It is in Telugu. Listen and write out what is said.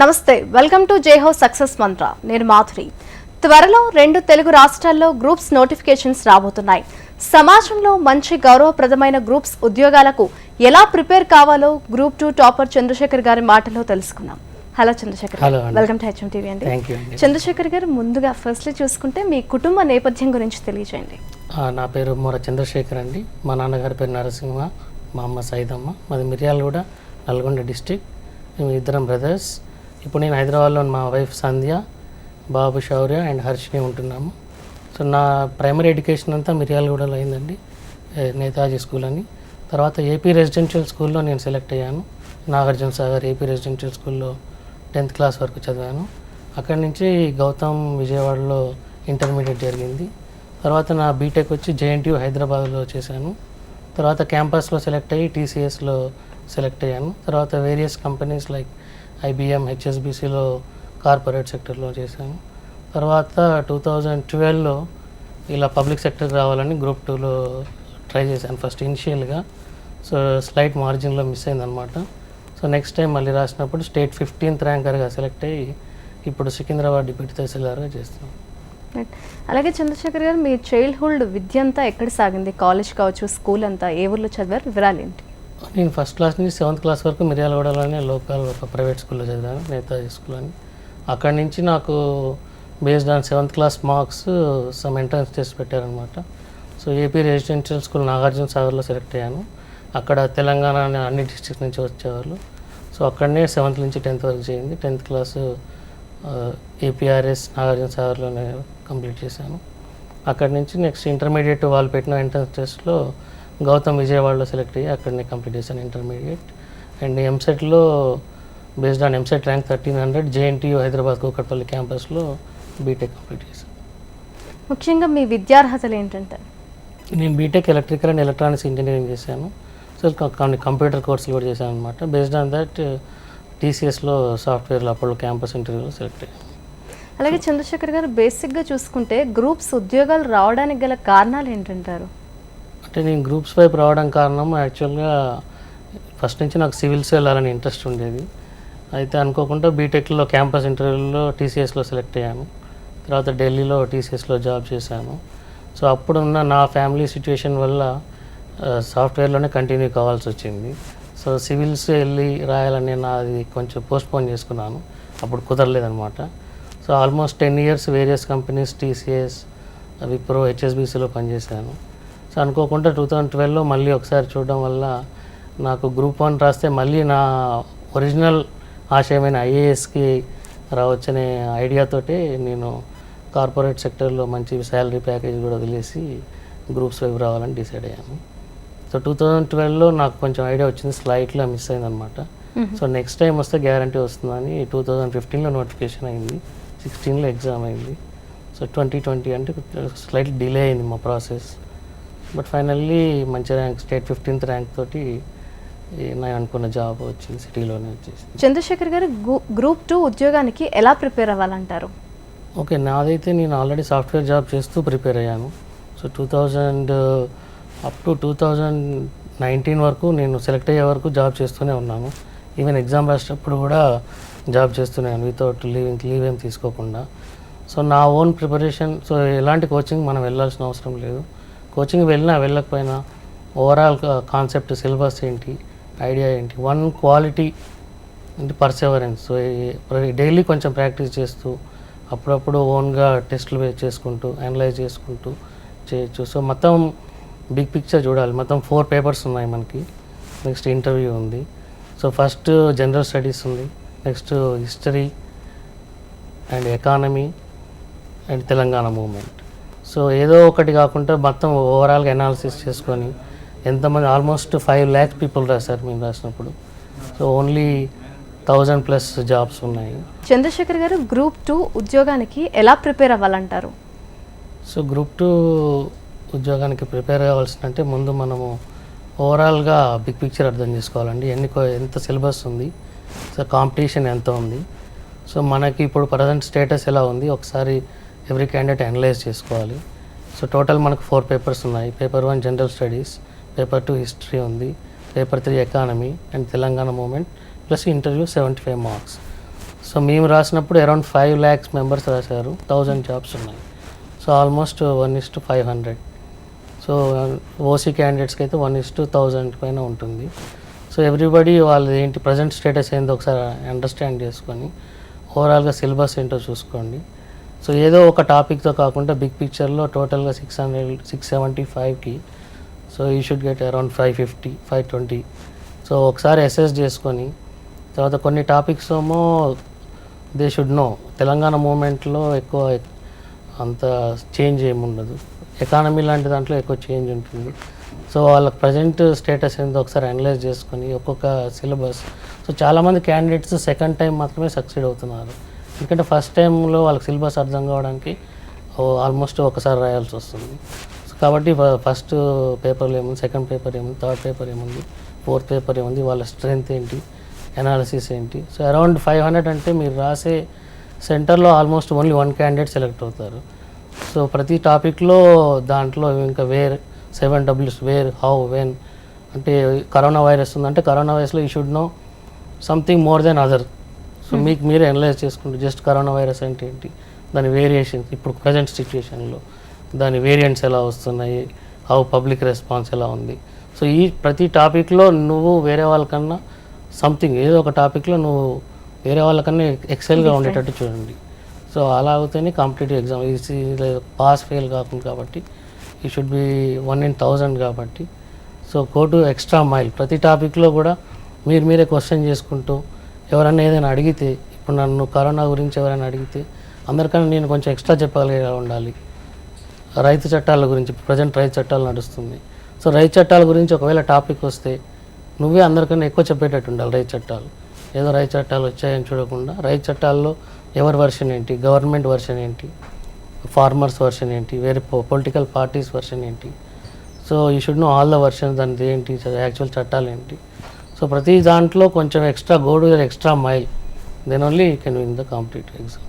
నమస్తే welcome to Jai house success mantra. నేను మాధురి. త్వరలో రెండు తెలుగు రాష్ట్రాల్లో గ్రూప్స్ నోటిఫికేషన్స్ రాబోతున్నాయి. సమాజంలో మంచి గౌరవప్రదమైన గ్రూప్స్ ఉద్యోగాలకు ఎలా ప్రిపేర్ కావాలో గ్రూప్ టూ టాపర్ చంద్రశేఖర్ గారి మాటలో తెలుసుకుందాం. Hello Chandrasekhar. Welcome to HM TV అండి. చంద్రశేఖర్ గారు ముందుగా ఫస్ట్లీ చూసుకుంటే మీ కుటుంబ నేపథ్యం గురించి తెలియజేయండి నా పేరు మొర చంద్రశేఖర్ అండి. మా నాన్నగారి పేరు నరసింహ మా అమ్మ సైదమ్మ మాది మిర్యాలగూడ నల్గొండ డిస్టిక్ మేము ఇద్దరం బ్రదర్స్. ఇప్పుడు నేను హైదరాబాద్లో మా వైఫ్ సంధ్య బాబు శౌర్య అండ్ హర్షిని ఉంటున్నాము. సో నా ప్రైమరీ ఎడ్యుకేషన్ అంతా మిర్యాలగూడలో అయిందండి నేతాజీ స్కూల్ అని. తర్వాత ఏపీ రెసిడెన్షియల్ స్కూల్లో నేను సెలెక్ట్ అయ్యాను. నాగార్జున సాగర్ ఏపీ రెసిడెన్షియల్ స్కూల్లో టెన్త్ క్లాస్ వరకు చదివాను. అక్కడి నుంచి గౌతమ్ విజయవాడలో ఇంటర్మీడియట్ జరిగింది. తర్వాత నా బీటెక్ వచ్చి జేఎన్టీయూ హైదరాబాద్లో చేశాను. తర్వాత క్యాంపస్లో సెలెక్ట్ అయ్యి టీసీఎస్లో సెలెక్ట్ అయ్యాను. తర్వాత వేరియస్ కంపెనీస్ లైక్ ఐబిఎం హెచ్ఎస్బిసిలో కార్పొరేట్ సెక్టర్లో చేశాను. తర్వాత టూ థౌజండ్ ట్వెల్వ్లో ఇలా పబ్లిక్ సెక్టర్కి రావాలని గ్రూప్ టూలో ట్రై చేశాను ఫస్ట్ ఇనిషియల్గా. సో స్లైట్ మార్జిన్లో మిస్ అయిందనమాట సో నెక్స్ట్ టైం మళ్ళీ రాసినప్పుడు స్టేట్ ఫిఫ్టీన్త్ ర్యాంకర్గా సెలెక్ట్ అయ్యి ఇప్పుడు సికింద్రాబాద్ డిప్యూటీ తహసీల్దార్గా చేస్తున్నాను అలాగే చంద్రశేఖర్ గారు మీ చైల్డ్హుడ్ విద్య అంతా ఎక్కడ సాగింది? కాలేజ్ కావచ్చు స్కూల్ అంతా ఏ ఊర్లో చదివారు? వివరాలు ఏంటి నేను ఫస్ట్ క్లాస్ నుంచి సెవెంత్ క్లాస్ వరకు మిర్యాలగూడలోనే లోకల్ ఒక ప్రైవేట్ స్కూల్లో చదివాను నేతాజీ స్కూల్ అని అక్కడి నుంచి నాకు based on seventh class marks some entrance test పెట్టారనమాట so AP residential school Nagarjuna సాగర్లో సెలెక్ట్ అయ్యాను. అక్కడ తెలంగాణ అనే అన్ని డిస్ట్రిక్ట్ నుంచి వచ్చేవాళ్ళు. సో అక్కడనే సెవెంత్ నుంచి టెన్త్ వరకు చేయింది. టెన్త్ క్లాసు ఏపీఆర్ఎస్ నాగార్జున సాగర్లోనే కంప్లీట్ చేశాను. అక్కడి నుంచి నెక్స్ట్ ఇంటర్మీడియట్ వాళ్ళు పెట్టిన ఎంట్రన్స్ టెస్ట్లో గౌతమ్ విజయవాడలో సెలెక్ట్ అయ్యి అక్కడనే కంప్లీట్ చేశాను ఇంటర్మీడియట్. అండ్ ఎంసెట్లో based on EAMCET rank thirteen hundred JNTU Hyderabad Kukatpally క్యాంపస్లో బీటెక్ కంప్లీట్ చేశాను. ముఖ్యంగా మీ విద్యార్హతలు ఏంటంటే? నేను B Tech electrical and electronics engineering చేశాను. సో కొన్ని కంప్యూటర్ కోర్సులు కూడా చేశాను అనమాట బేస్డ్ ఆన్ దట్ టీసీఎస్లో సాఫ్ట్వేర్లో అప్పుడు క్యాంపస్ ఇంటర్వ్యూలో సెలెక్ట్ అయ్యాను. అలాగే చంద్రశేఖర్ గారు బేసిక్గా చూసుకుంటే గ్రూప్స్ ఉద్యోగాలు రావడానికి గల కారణాలు ఏంటంటారు? అంటే నేను గ్రూప్స్ వైపు రావడం కారణం యాక్చువల్గా ఫస్ట్ నుంచి నాకు సివిల్స్ వెళ్ళాలని ఇంట్రెస్ట్ ఉండేది. అయితే అనుకోకుండా బీటెక్లో క్యాంపస్ ఇంటర్వ్యూలో టీసీఎస్లో సెలెక్ట్ అయ్యాను. తర్వాత ఢిల్లీలో టీసీఎస్లో జాబ్ చేశాను. సో అప్పుడున్న నా ఫ్యామిలీ సిచ్యువేషన్ వల్ల సాఫ్ట్వేర్లోనే కంటిన్యూ కావాల్సి వచ్చింది. సో సివిల్స్ వెళ్ళి రాయాలని నాది కొంచెం పోస్ట్పోన్ చేసుకున్నాను. అప్పుడు కుదరలేదనమాట so almost ten years various companies TCS Wipro హెచ్ఎస్బీసీలో పనిచేశాను. సో అనుకోకుండా టూ థౌజండ్ ట్వెల్వ్లో మళ్ళీ ఒకసారి చూడడం వల్ల నాకు గ్రూప్ వన్ రాస్తే మళ్ళీ నా ఒరిజినల్ ఆశయమైన ఐఏఎస్కి రావచ్చనే ఐడియాతోటే నేను కార్పొరేట్ సెక్టర్లో మంచి శాలరీ ప్యాకేజ్ కూడా వదిలేసి గ్రూప్స్ వైపు రావాలని డిసైడ్ అయ్యాను. సో టూ థౌజండ్ ట్వెల్వ్లో నాకు కొంచెం ఐడియా వచ్చింది స్లైట్లో మిస్ అయిందనమాట. సో నెక్స్ట్ టైం వస్తే గ్యారంటీ వస్తుందని టూ థౌజండ్ ఫిఫ్టీన్లో నోటిఫికేషన్ అయింది సిక్స్టీన్లో ఎగ్జామ్ అయింది. సో ట్వంటీ ట్వంటీ అంటే స్లైట్ డిలే అయింది మా ప్రాసెస్. బట్ ఫైనల్లీ మంచి ర్యాంక్ స్టేట్ ఫిఫ్టీన్త్ ర్యాంక్ తోటి నేను అనుకున్న జాబ్ వచ్చింది సిటీలోనే వచ్చేసి చంద్రశేఖర్ గారు గ్రూప్ టూ ఉద్యోగానికి ఎలా ప్రిపేర్ అవ్వాలంటారు? ఓకే నాదైతే నేను ఆల్రెడీ సాఫ్ట్వేర్ జాబ్ చేస్తూ ప్రిపేర్ అయ్యాను. So two thousand up to two thousand nineteen వరకు నేను సెలెక్ట్ అయ్యే వరకు జాబ్ చేస్తూనే ఉన్నాను. ఈవెన్ ఎగ్జామ్ రాసేటప్పుడు కూడా జాబ్ చేస్తున్నాను వితౌట్ లీవింగ్ లీవ్ ఏం తీసుకోకుండా. సో నా ఓన్ ప్రిపరేషన్ సో ఎలాంటి కోచింగ్ మనం వెళ్ళాల్సిన అవసరం లేదు. కోచింగ్ వెళ్ళినా వెళ్ళకపోయినా ఓవరాల్ కాన్సెప్ట్ సిలబస్ ఏంటి ఐడియా ఏంటి వన్ క్వాలిటీ అంటే పర్సెవరెన్స్ డైలీ కొంచెం ప్రాక్టీస్ చేస్తూ అప్పుడప్పుడు ఓన్గా టెస్టులు చేసుకుంటూ అనలైజ్ చేసుకుంటూ చేయొచ్చు. సో మొత్తం బిగ్ పిక్చర్ చూడాలి. మొత్తం ఫోర్ పేపర్స్ ఉన్నాయి మనకి. నెక్స్ట్ ఇంటర్వ్యూ ఉంది. సో ఫస్ట్ జనరల్ స్టడీస్ ఉంది. Next history and economy and Telangana movement so ఏదో ఒకటి కాకుండా మొత్తం ఓవరాల్గా అనాలిసిస్ చేసుకొని ఎంతమంది ఆల్మోస్ట్ ఫైవ్ ల్యాక్స్ పీపుల్ రాశారు మేము రాసినప్పుడు. So only thousand plus jobs ఉన్నాయి. చంద్రశేఖర్ గారు గ్రూప్ టూ ఉద్యోగానికి ఎలా ప్రిపేర్ అవ్వాలంటారు? సో గ్రూప్ టూ ఉద్యోగానికి ప్రిపేర్ అంటే ముందు మనము ఓవరాల్గా బిగ్ పిక్చర్ అర్థం చేసుకోవాలండి. ఎన్ని ఎంత సిలబస్ ఉంది? సో కాంపిటీషన్ ఎంత ఉంది? సో మనకి ఇప్పుడు ప్రజెంట్ స్టేటస్ ఎలా ఉంది? ఒకసారి ఎవ్రీ క్యాండిడేట్ అనలైజ్ చేసుకోవాలి. సో టోటల్ మనకు ఫోర్ పేపర్స్ ఉన్నాయి. Paper one general studies paper two history ఉంది paper three economy and Telangana movement plus interview seventy five marks. So మేము రాసినప్పుడు అరౌండ్ ఫైవ్ ల్యాక్స్ మెంబర్స్ రాశారు. థౌజండ్ జాబ్స్ ఉన్నాయి. So almost one is to five hundred. So OC క్యాండిడేట్స్కి అయితే వన్ ఇస్ టు థౌజండ్ పైన ఉంటుంది. సో ఎవ్రీబడి వాళ్ళది ఏంటి ప్రజెంట్ స్టేటస్ ఏందో ఒకసారి అండర్స్టాండ్ చేసుకొని ఓవరాల్గా సిలబస్ ఏంటో చూసుకోండి. సో ఏదో ఒక టాపిక్తో కాకుండా బిగ్ పిక్చర్లో టోటల్గా సిక్స్ హండ్రెడ్ సిక్స్ సెవెంటీ ఫైవ్కి so you should get around five fifty five twenty. So ఒకసారి అసెస్ చేసుకొని తర్వాత కొన్ని టాపిక్స్ ఏమో దే షుడ్ నో. తెలంగాణ మూమెంట్లో ఎక్కువ అంత చేంజ్ ఏముండదు ఎకానమీ లాంటి దాంట్లో ఎక్కువ చేంజ్ ఉంటుంది. సో వాళ్ళ ప్రజెంట్ స్టేటస్ ఏందో ఒకసారి అనలైజ్ చేసుకొని ఒక్కొక్క సిలబస్. సో చాలామంది క్యాండిడేట్స్ సెకండ్ టైం మాత్రమే సక్సీడ్ అవుతున్నారు. ఎందుకంటే ఫస్ట్ టైంలో వాళ్ళకి సిలబస్ అర్థం కావడానికి ఆల్మోస్ట్ ఒకసారి రాయాల్సి వస్తుంది. కాబట్టి ఫస్ట్ పేపర్లు ఏముంది సెకండ్ పేపర్ ఏముంది థర్డ్ పేపర్ ఏముంది ఫోర్త్ పేపర్ ఏముంది వాళ్ళ స్ట్రెంగ్త్ ఏంటి అనాలిసిస్ ఏంటి. సో అరౌండ్ ఫైవ్ హండ్రెడ్ అంటే మీరు రాసే సెంటర్లో almost only one candidate select అవుతారు. సో ప్రతి టాపిక్లో దాంట్లో ఇంకా వేర్ సెవెన్ డబ్ల్యూస్ వేర్ హౌ వెన్ అంటే కరోనా వైరస్ ఉందంటే corona వైరస్లో he should know something more than other so మీకు మీరే అనలైజ్ చేసుకుంటే జస్ట్ కరోనా వైరస్ అంటే ఏంటి? దాని వేరియేషన్స్ ఇప్పుడు ప్రజెంట్ సిచ్యుయేషన్లో దాని వేరియంట్స్ ఎలా వస్తున్నాయి? హౌ పబ్లిక్ రెస్పాన్స్ ఎలా ఉంది? సో ఈ ప్రతి టాపిక్లో నువ్వు వేరే వాళ్ళకన్నా సంథింగ్ ఏదో ఒక టాపిక్లో నువ్వు వేరే వాళ్ళకన్నా ఎక్సెల్గా ఉండేటట్టు చూడండి. సో అలా అవుతేనే competitive exam easy pass fail కాకుండా కాబట్టి he should be one in thousand కాబట్టి. So go to extra mile ప్రతి టాపిక్లో కూడా మీరు మీరే క్వశ్చన్ చేసుకుంటూ ఎవరన్నా ఏదైనా అడిగితే ఇప్పుడు నన్ను కరోనా గురించి ఎవరైనా అడిగితే అందరికన్నా నేను కొంచెం ఎక్స్ట్రా చెప్పగలిగేలా ఉండాలి. రైతు చట్టాల గురించి ప్రజెంట్ రైతు చట్టాలు నడుస్తుంది. సో రైతు చట్టాల గురించి ఒకవేళ టాపిక్ వస్తే నువ్వే అందరికన్నా ఎక్కువ చెప్పేటట్టు ఉండాలి రైతు చట్టాలు. ఏదో రైతు చట్టాలు వచ్చాయని చూడకుండా రైతు చట్టాల్లో ఎవరి వర్షన్ ఏంటి గవర్నమెంట్ వర్షన్ ఏంటి ఫార్మర్స్ వర్షన్ ఏంటి వేరే పొలిటికల్ పార్టీస్ వర్షన్ ఏంటి. So you should know all the versions దాని ఏంటి యాక్చువల్ చట్టాలు ఏంటి. సో ప్రతి దాంట్లో కొంచెం extra go extra mile then only you can win the competitive exam